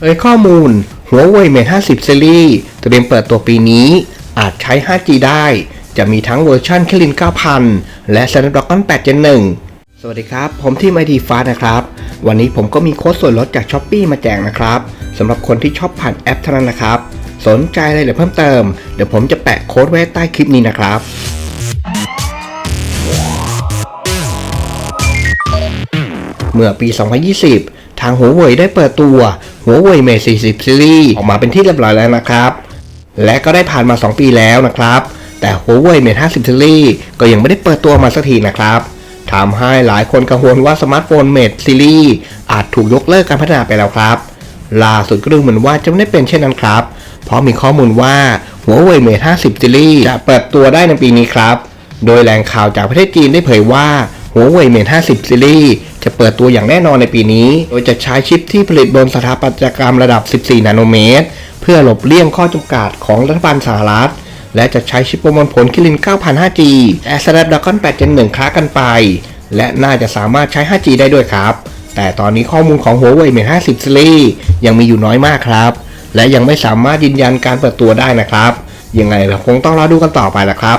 เผยข้อมูลหัวเว่ย Mate 50 Series เตรียมเปิดตัวปีนี้ อาจใช้ 5G ได้ จะมีทั้งเวอร์ชัน k คลิน 9000 และ Snapdragon 8 Gen 1 สวัสดีครับ ผมที่ไมดีฟ้านะครับ วันนี้ผมก็มีโค้ดส่วนลดจาก s h อ p e e มาแจกนะครับสำหรับคนที่ชอบผ่านแอปเท่านั้นนะครับ สนใจอะไรหรือเพิ่มเติม เดี๋ยวผมจะแปะโค้ดไว้ใต้คลิปนี้นะครับเมื่อปี 2020 ทางหัวเว่ยได้เปิดตัวหัวเว่ย Mate 40 Series ออกมาเป็นที่เรียบร้อยแล้วนะครับ และก็ได้ผ่านมา 2 ปีแล้วนะครับ แต่หัวเว่ย Mate 50 Series ก็ยังไม่ได้เปิดตัวมาสักทีนะครับทำให้หลายคนกังวลว่าสมาร์ทโฟน Mate Series อาจถูกยกเลิกการพัฒนาไปแล้วครับ ล่าสุดก็ดูเหมือนว่าจะไม่ได้เป็นเช่นนั้นครับ เพราะมีข้อมูลว่าหัวเว่ย Mate 50 Series จะเปิดตัวได้ในปีนี้ครับ โดยแหล่งข่าวจากประเทศจีนได้เผยว่า หัวเว่ย Mate 50 Series จะเปิดตัวอย่างแน่นอนในปีนี้ โดยจะใช้ชิปที่ผลิตบนสถาปัตยกรรมระดับ 14 นาโนเมตร เพื่อหลบเลี่ยงข้อจำกัดของรัฐบาลสหรัฐ และจะใช้ชิปประมวลผลคิริน 9000 5G และ Snapdragon 8 Gen 1คล้ากันไป และน่าจะสามารถใช้ 5G ได้ด้วยครับ แต่ตอนนี้ข้อมูลของหัวเว่ย Mate 50 Series ยังมีอยู่น้อยมากครับ และยังไม่สามารถยืนยันการเปิดตัวได้นะครับ ยังไงเราคงต้องรอดูกันต่อไปละครับ